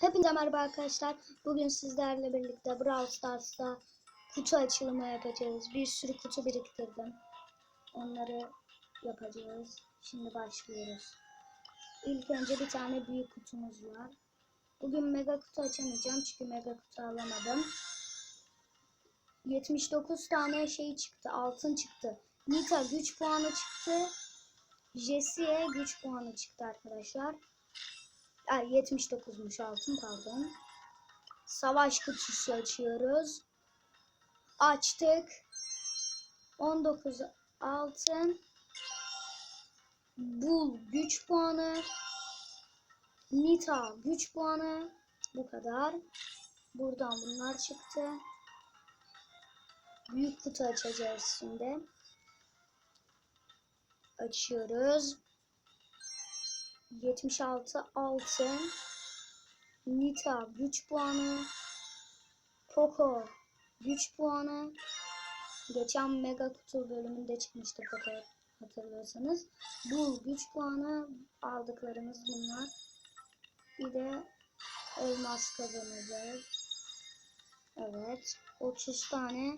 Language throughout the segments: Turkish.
Hepinize merhaba arkadaşlar. Bugün sizlerle birlikte Brawl Stars'ta kutu açılımı yapacağız. Bir sürü kutu biriktirdim. Onları yapacağız. Şimdi başlıyoruz. İlk önce bir tane büyük kutumuz var. Bugün mega kutu açamayacağım çünkü mega kutu alamadım. 79 tane şey çıktı. Altın çıktı. Nita güç puanı çıktı. Jesse'ye güç puanı çıktı arkadaşlar. Ay 79'muş altın pardon. Savaş kutusu açıyoruz. Açtık. 19 altın. Bul güç puanı. Nita güç puanı. Bu kadar. Buradan bunlar çıktı. Büyük kutu açacağız şimdi. Açıyoruz. 76 altın. Nita güç puanı. Poco güç puanı. Geçen mega kutu bölümünde çıkmıştı Poco hatırlıyorsanız. Bu güç puanı aldıklarımız bunlar. Bir de elmas kazanacağız. Evet. 30 tane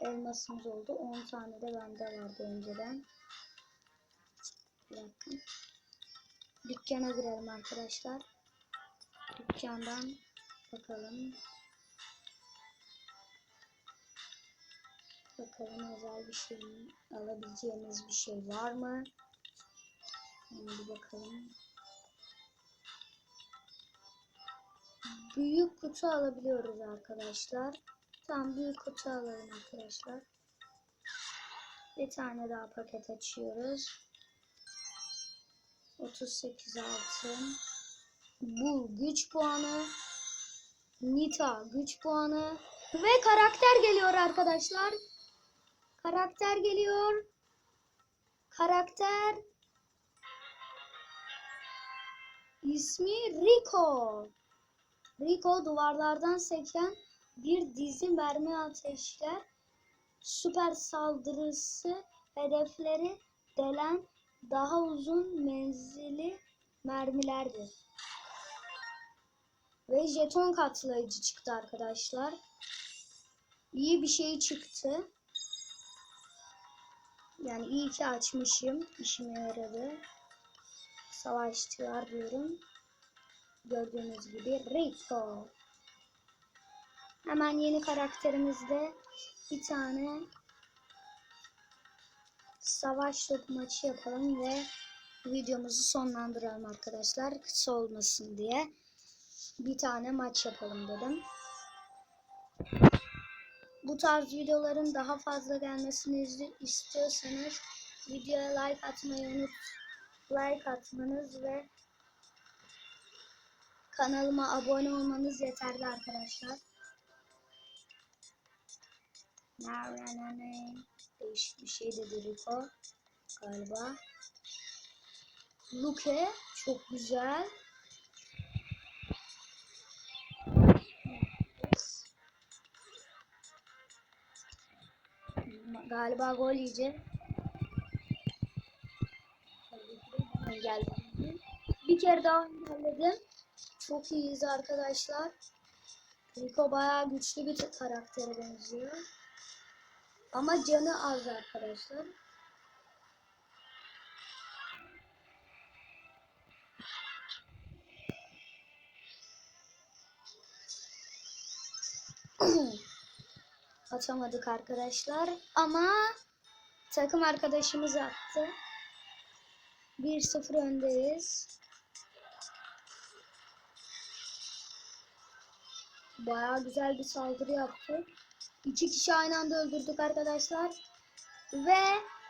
elmasımız oldu. 10 tane de bende vardı önceden. Bir dakika. Dükkana girelim arkadaşlar. Dükkandan bakalım. Bakalım özel bir şey mi? Alabileceğimiz bir şey var mı? Şimdi bakalım. Büyük kutu alabiliyoruz arkadaşlar. Tamam büyük kutu alalım arkadaşlar. Bir tane daha paket açıyoruz. 38 altın. Bu güç puanı. Nita güç puanı. Ve karakter geliyor arkadaşlar. Karakter geliyor. Karakter. İsmi Rico. Rico duvarlardan seken bir dizi mermi ateşler. Süper saldırısı hedefleri delen daha uzun menzili mermilerdir. Ve jeton katlayıcı çıktı arkadaşlar. İyi bir şey çıktı. Yani iyi ki açmışım. İşime yaradı. Savaşçılar diyorum. Gördüğünüz gibi Rico. Hemen yeni karakterimizde bir tane savaş top maçı yapalım ve videomuzu sonlandıralım arkadaşlar. Kısa olmasın diye bir tane maç yapalım dedim. Bu tarz videoların daha fazla gelmesini istiyorsanız videoya like atmayı unut. Like atmanız ve kanalıma abone olmanız yeterli arkadaşlar. Nerede Değişik bir şey dedi Rico galiba. Luke çok güzel. Galiba gol yiyecek. Geldim. Bir kere daha ilerledim. Çok iyiyiz arkadaşlar. Rico bayağı güçlü bir karaktere benziyor. Ama canı az arkadaşlar. Atamadık arkadaşlar ama takım arkadaşımız attı. 1-0 öndeyiz. Baya güzel bir saldırı yaptık. İki kişi aynı anda öldürdük arkadaşlar. Ve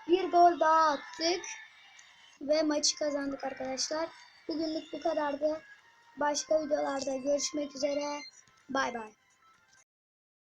bir gol daha attık. Ve maçı kazandık arkadaşlar. Bugünlük bu kadardı. Başka videolarda görüşmek üzere. Bay bay.